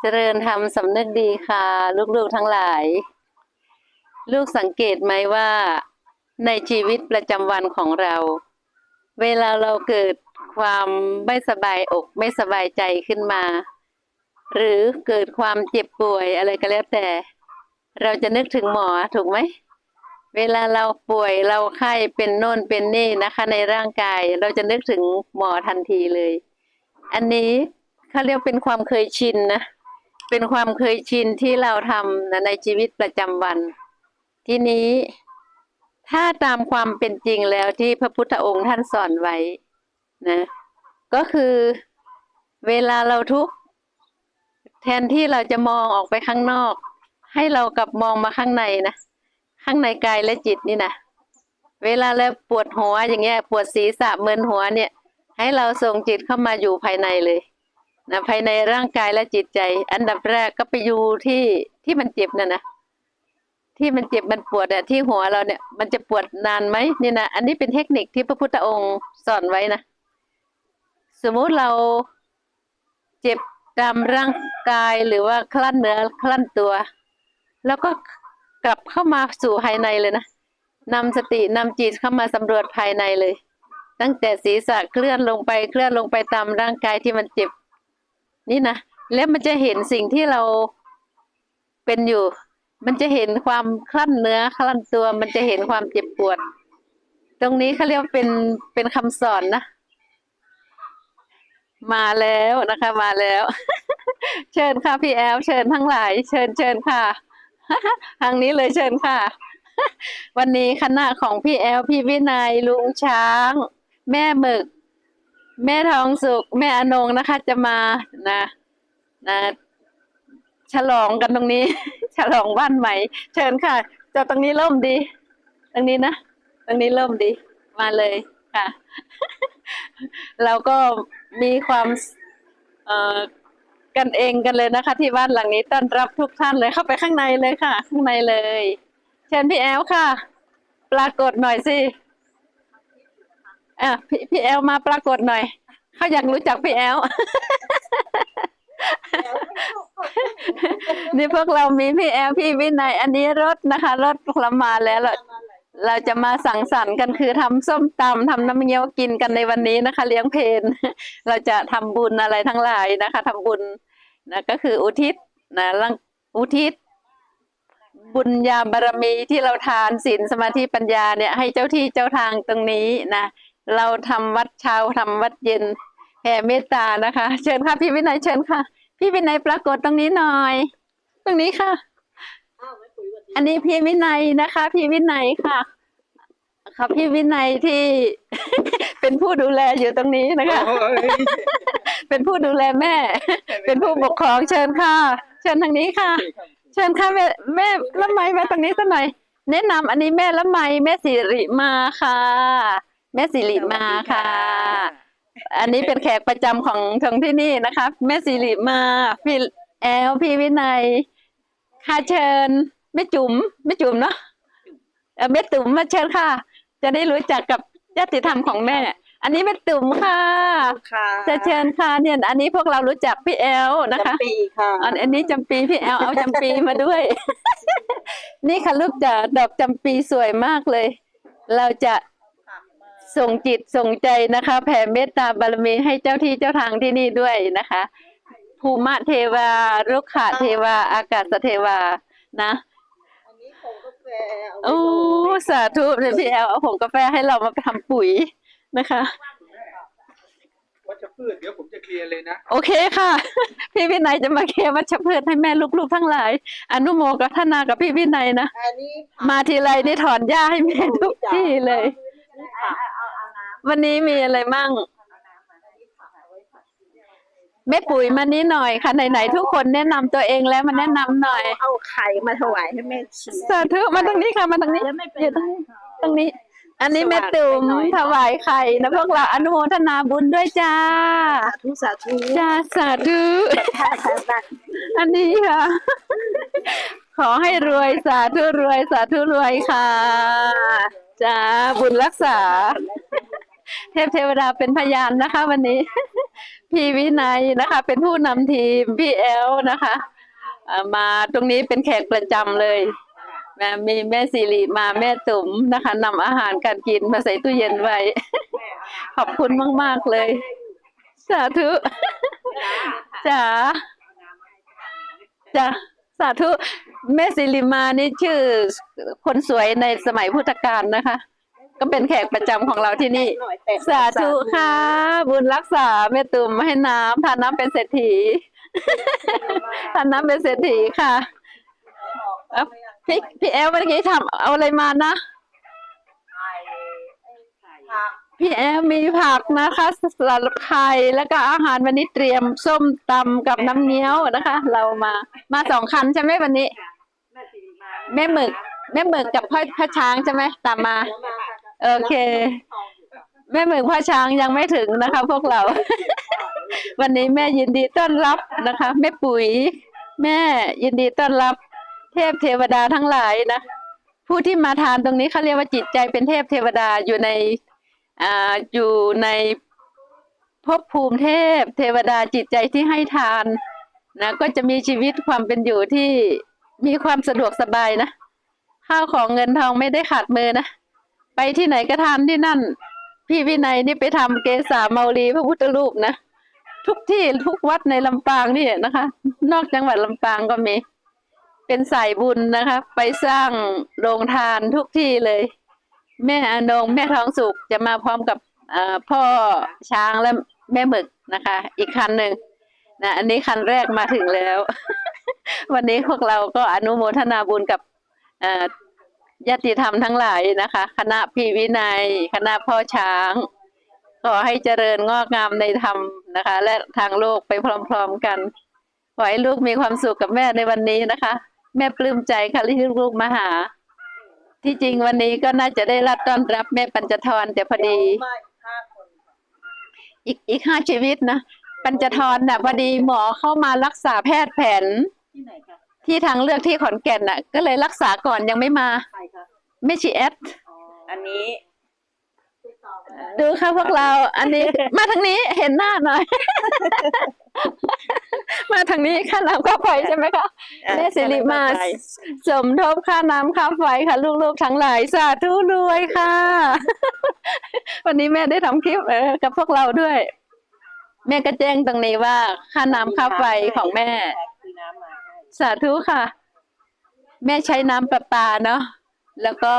เจริญธรรมสำนึกดีค่ะ ลูกๆทั้งหลาย ลูกสังเกตไหมว่า ในชีวิตประจำวันของเรา เวลาเราเกิดความไม่สบายอกไม่สบายใจขึ้นมา หรือเกิดความเจ็บป่วยอะไรก็แล้วแต่ เราจะนึกถึงหมอถูกไหมเวลาเราป่วยเราไข้เป็นโน่นเป็นนี่นะคะ ในร่างกายเราจะนึกถึงหมอทันทีเลย อันนี้เขาเรียกเป็นความเคยชินนะ เป็นความเคยชินที่เราทำในชีวิตประจำวัน ทีนี้ถ้าตามความเป็นจริงแล้วที่พระพุทธองค์ท่านสอนไว้นะ ก็คือเวลาเราทุกข์แทนที่เราจะมองออกไปข้างนอก ให้เรากลับมองมาข้างในนะ ข้างในกายและจิตนี่นะเวลาเราปวดหัวอย่างเงี้ย ปวดศีรษะเมินหัวเนี่ย ให้เราส่งจิตเข้ามาอยู่ภายในเลย นะภายในร่างกายและจิตใจ อันดับแรกก็ไปอยู่ที่ที่มันเจ็บน่ะนะที่มันเจ็บมันปวดอะที่หัวเราเนี่ยมันจะปวดนานไหมนี่นะอันนี้เป็นเทคนิคที่พระพุทธองค์สอนไว้นะสมมุติเราเจ็บตามร่างกายหรือว่าคลั่นเนื้อคลั่นตัว แล้วก็กลับเข้ามาสู่ภายในเลยนะนำสตินำจิตเข้ามาสำรวจภายในเลย ตั้งแต่ศีรษะเคลื่อนลงไปเคลื่อนลงไปตามร่างกายที่มันเจ็บ นี่นะแล้วมันจะเห็นสิ่งที่เราเป็นอยู่ มันจะเห็นความคลั่นเนื้อคลั่นตัว มันจะเห็นความเจ็บปวด ตรงนี้เขาเรียกเป็นเป็นคำสอนนะ มาแล้วนะคะ มาแล้ว เชิญค่ะพี่แอลเชิญทั้งหลาย เชิญเชิญค่ะทางนี้เลยเชิญค่ะ วันนี้คณะของพี่แอลพี่วินัยลุงช้าง แม่หมึก แม่ทองสุกแม่อนงนะคะ จะมานะนะฉลองกันตรงนี้ ฉลองบ้านใหม่ เชิญค่ะจอดตรงนี้เริ่มดี ตรงนี้นะตรงนี้เริ่มดี มาเลยค่ะ เราก็มีความเอ่อกันเองกันเลยนะคะ ที่บ้านหลังนี้ต้อนรับทุกท่านเลยเข้าไปข้างในเลยค่ะ ข้างในเลย เชิญพี่แอลค่ะ ปรากฏหน่อยสิ อะพี่พี่แอลมาปรากฏหน่อย เขาอยากรู้จักพี่แอล นี่พวกเรามีพี่แอลพี่วินัย อันนี้รถนะคะ รถเรามาแล้วเราเราจะมาสั่งสรรค์กันคือทำส้มตำทำน้ำเงี้ยวกินกันในวันนี้นะคะ เลี้ยงเพลนเราจะทำบุญอะไรทั้งหลายนะคะทำบุญนะก็คืออุทิศนะร่างอุทิศ บุญญาบารมีที่เราทานศีลสมาธิปัญญาเนี่ยให้เจ้าที่เจ้าทางตรงนี้นะ เราทำวัดเช้าทำวัดเย็นแผ่เมตตานะคะ เชิญค่ะพี่วินัยเชิญค่ะ พี่วินัยปรากฏตรงนี้หน่อย ตรงนี้ค่ะ อันนี้พี่วินัยนะคะ พี่วินัยค่ะค่ะพี่วินัยที่เป็นผู้ดูแลอยู่ตรงนี้นะคะ เป็นผู้ดูแลแม่ เป็นผู้ปกครองเชิญค่ะ เชิญทางนี้ค่ะ เชิญค่ะแม่แม่ละไมมาตรงนี้สักหน่อยแนะนำอันนี้แม่ละไมแม่สิริมาค่ะ แม่สิริมาค่ะ อันนี้เป็นแขกประจำของของที่นี่นะคะ แม่สิริมา พี่แอลพี่วินัย ค่ะเชิญแม่จุ๋มแม่จุ๋มเนาะเอ่อแม่ตุ๋มมาเชิญค่ะ จะได้รู้จักกับญาติธรรมของแม่ อันนี้แม่ตุ๋มค่ะ ค่ะจะเชิญค่ะเนี่ย อันนี้พวกเรารู้จักพี่แอลนะคะ จำปีค่ะอันอันนี้จำปีพี่แอลเอาจำปีมาด้วย นี่ค่ะลูกจ๋าดอกจำปีสวยมากเลย เราจะ ส่งจิตส่งใจนะคะ แผ่เมตตาบารมีให้เจ้าที่เจ้าทางที่นี่ด้วยนะคะ ภูมิเทวารุกขเทวา อากาศเทวานะอันนี้ผงกาแฟเอาไว้โอ้โรยสาธุเดี๋ยวพี่แอลเอาผงกาแฟให้เรามาทำปุ๋ยนะคะวัชพืชเดี๋ยวผมจะเคลียร์เลยนะ โอเคค่ะ พี่วินัยจะมาเคลียร์วัชพืชให้แม่ลูกๆทั้งหลาย อนุโมกับทนากับพี่วินัยนะอันนี้มาทีไรนี่ถอนหญ้าให้แม่ทุกที่เลยผัก วันนี้มีอะไรมั่ง แม่ปุ๋ยมานี้หน่อยค่ะไหนๆทุกคนแนะนำตัวเองแล้วมาแนะนำหน่อยเอาไข่มาถวายให้แม่ชีสาธุมาตรงนี้ค่ะมาตรงนี้แล้วไม่เป็นอยู่ตรงนี้ตรงนี้ อันนี้แม่ตุ๋มถวายไข่นะพวกเราอนุโมทนาบุญด้วยจ้าสาธุสาธุจ้าสาธุค่ะค่ะค่ะอันนี้ค่ะ ขอให้รวยสาธุรวยสาธุรวยค่ะจ้าบุญรักษา เทพเทวดาเป็นพยานนะคะ วันนี้ พี่วินัยนะคะ เป็นผู้นำทีมพี่แอลนะคะมาตรงนี้เป็นแขกประจำเลยแม่มีแม่สิริมาแม่ตุ๋มนะคะนำอาหารการกินมาใส่ตู้เย็นไว้ ขอบคุณมาก ๆ เลย สาธุจ๋าจ้ะสาธุแม่สิริมานี่ชื่อคนสวยในสมัยพุทธกาลนะคะ ก็เป็นแขกประจำของเราที่นี่หน่อยแต่สาธุค่ะ บุญรักษาแม่ตุ่มให้น้ำทานน้ำเป็นเศรษฐีทานน้ำเป็นเศรษฐีค่ะเอ้าพี่พี่แอลเมื่อกี้ทำเอาอะไรมานะ พี่แอลมีผักนะคะสลัดไข่แล้วก็อาหารวันนี้เตรียมส้มตำกับน้ำเงี้ยวนะคะ เรามามาสองคันใช่ไหมวันนี้ แม่หมึก แม่หมึกกับพ่อพ่อช้างใช่ไหมตามมา โอเค แม่หมึกพ่อช้างยังไม่ถึงนะคะ พวกเรา วันนี้แม่ยินดีต้อนรับนะคะ แม่ปุ๋ย แม่ยินดีต้อนรับ เทพเทวดาทั้งหลายนะผู้ที่มาทานตรงนี้เขาเรียกว่าจิตใจเป็นเทพเทวดาอยู่ในอ่าอยู่ในภพภูมิเทพ เทวดาจิตใจที่ให้ทานนะก็จะมีชีวิตความเป็นอยู่ที่มีความสะดวกสบายนะ ข้าวของเงินทองไม่ได้ขาดมือนะ ไปที่ไหนก็ทานที่นั่น พี่วินัยนี่ไปทำเกษาเมาลีพระพุทธรูปนะทุกที่ทุกวัดในลำปางนี่นะคะ นอกจังหวัดลำปางก็มี เป็นสายบุญนะคะ ไปสร้างโรงทานทุกที่เลย แม่อนงแม่ทองสุขจะมาพร้อมกับพ่อช้างและแม่หมึกนะคะ อีกคันหนึ่งนะอันนี้คันแรกมาถึงแล้ว วันนี้พวกเราก็อนุโมทนาบุญกับ ญาติธรรมทั้งหลายนะคะ คณะพี่วินัย คณะพ่อช้าง ขอให้เจริญงอกงามในธรรมนะคะ และทางโลกไปพร้อมๆกันขอให้ลูกมีความสุขกับแม่ในวันนี้นะคะ แม่ปลื้มใจค่ะที่ลูกมาหา ที่จริงวันนี้ก็น่าจะได้รับต้อนรับแม่ปัญจทรแต่พอดี อีกอีกห้าชีวิตนะปัญจทรน่ะพอดีหมอเข้ามารักษาแพทย์แผน ที่ไหนคะที่ทางเลือกที่ขอนแก่นน่ะ ก็เลยรักษาก่อนยังไม่มาใครคะไม่ชีแอดอันนี้ดูค่ะพวกเรา อันนี้ มาทางนี้เห็นหน้าหน่อย มาทางนี้ค่าน้ำค่าไฟใช่ไหมคะแม่สิริมาสมทบค่าน้ำค่าไฟค่ะ ลูกๆทั้งหลายสาธุรวยค่ะ วันนี้แม่ได้ทำคลิปเออกับพวกเราด้วย แม่ก็แจ้งตรงนี้ว่าค่าน้ำค่าไฟของแม่คือน้ำมาให้ สาธุค่ะ แม่ใช้น้ำประปาเนาะแล้วก็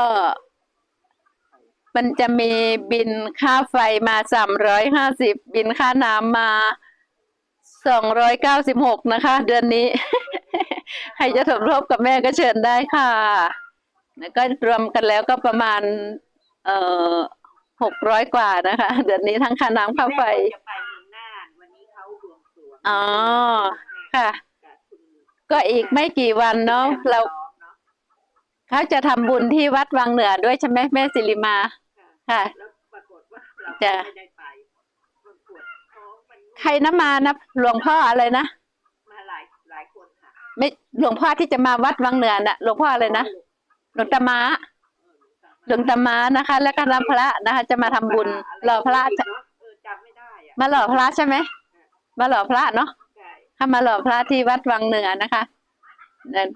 มันจะมีบินค่าไฟมาสามร้อยห้าสิบบินค่าน้ำมาสองร้อยเก้าสิบหกนะคะ เดือนนี้ ใครจะสมทบกับแม่ก็เชิญได้ค่ะแล้วก็รวมกันแล้วก็ประมาณ เอ่อหกร้อยกว่านะคะ เดือนนี้ทั้งค่าน้ำค่าไฟจะไปเมืองน่านวันนี้เขารวมตัวอ๋อค่ะ กับคุณก็อีกไม่กี่วันเนาะเราเขาจะทำบุญที่วัดวังเหนือด้วยใช่ไหมแม่สิริมาค่ะ แล้วปรากฏว่าเราจ้ะไม่ได้ไปปรากฏท้องมันใครนะมานะหลวงพ่ออะไรนะมาหลายหลายคนค่ะไม่หลวงพ่อที่จะมาวัดวังเหนือน่ะหลวงพ่ออะไรนะหลวงตามาหลวงตามานะคะ แล้วก็รับพระนะคะ จะมาทำบุญหล่อพระเนอะเออจำไม่ได้อะมาหล่อพระใช่ไหมมาหล่อพระเนาะใช่ ถ้ามาหล่อพระที่วัดวังเหนือนะคะนะ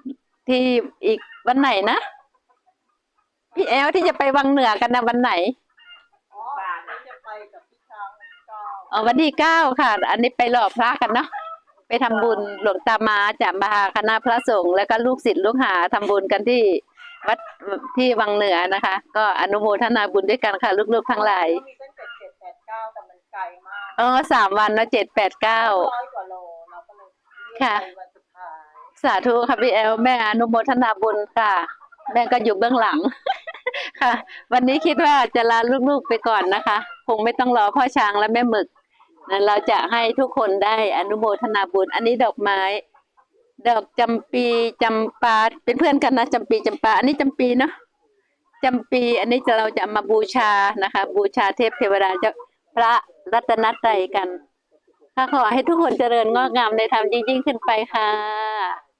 ที่อีกวันไหนนะพี่แอลที่จะไปวังเหนือกันนะวันไหนบ้านน่ะจะไปกับพี่ช้างก็อ๋อวันที่เก้าค่ะ อันนี้ไปหล่อพระกันเนาะไปทำบุญหลวงตามาจากมหาคณะพระสงฆ์แล้วก็ลูกศิษย์ลูกหาทำบุญกันที่วัดที่วังเหนือนะคะ ก็อนุโมทนาบุญด้วยกันค่ะ ลูกๆทั้งหลายมีตั้งแต่เจ็ดแปดเก้าแต่มันไกลมากเออสามวันนะเจ็ดแปดเก้าร้อยกว่าโลเราก็เลย ค่ะ สาธุค่ะพี่แอลแม่อนุโมทนาบุญค่ะ แม่ก็อยู่เบื้องหลัง ค่ะ วันนี้คิดว่าจะลาลูกๆไปก่อนนะคะ คงไม่ต้องรอพ่อช้างและแม่หมึกนะเราจะให้ทุกคนได้อนุโมทนาบุญ อันนี้ดอกไม้ ดอกจำปีจำปาเป็นเพื่อนกันนะจำปีจำปาอันนี้จำปีเนาะจำปี อันนี้จะเราจะมาบูชานะคะ บูชาเทพเทวดาเจ้าพระรัตนตรัยกัน ค่ะขอให้ทุกคนเจริญงอกงามในธรรมยิ่งๆขึ้นไปค่ะ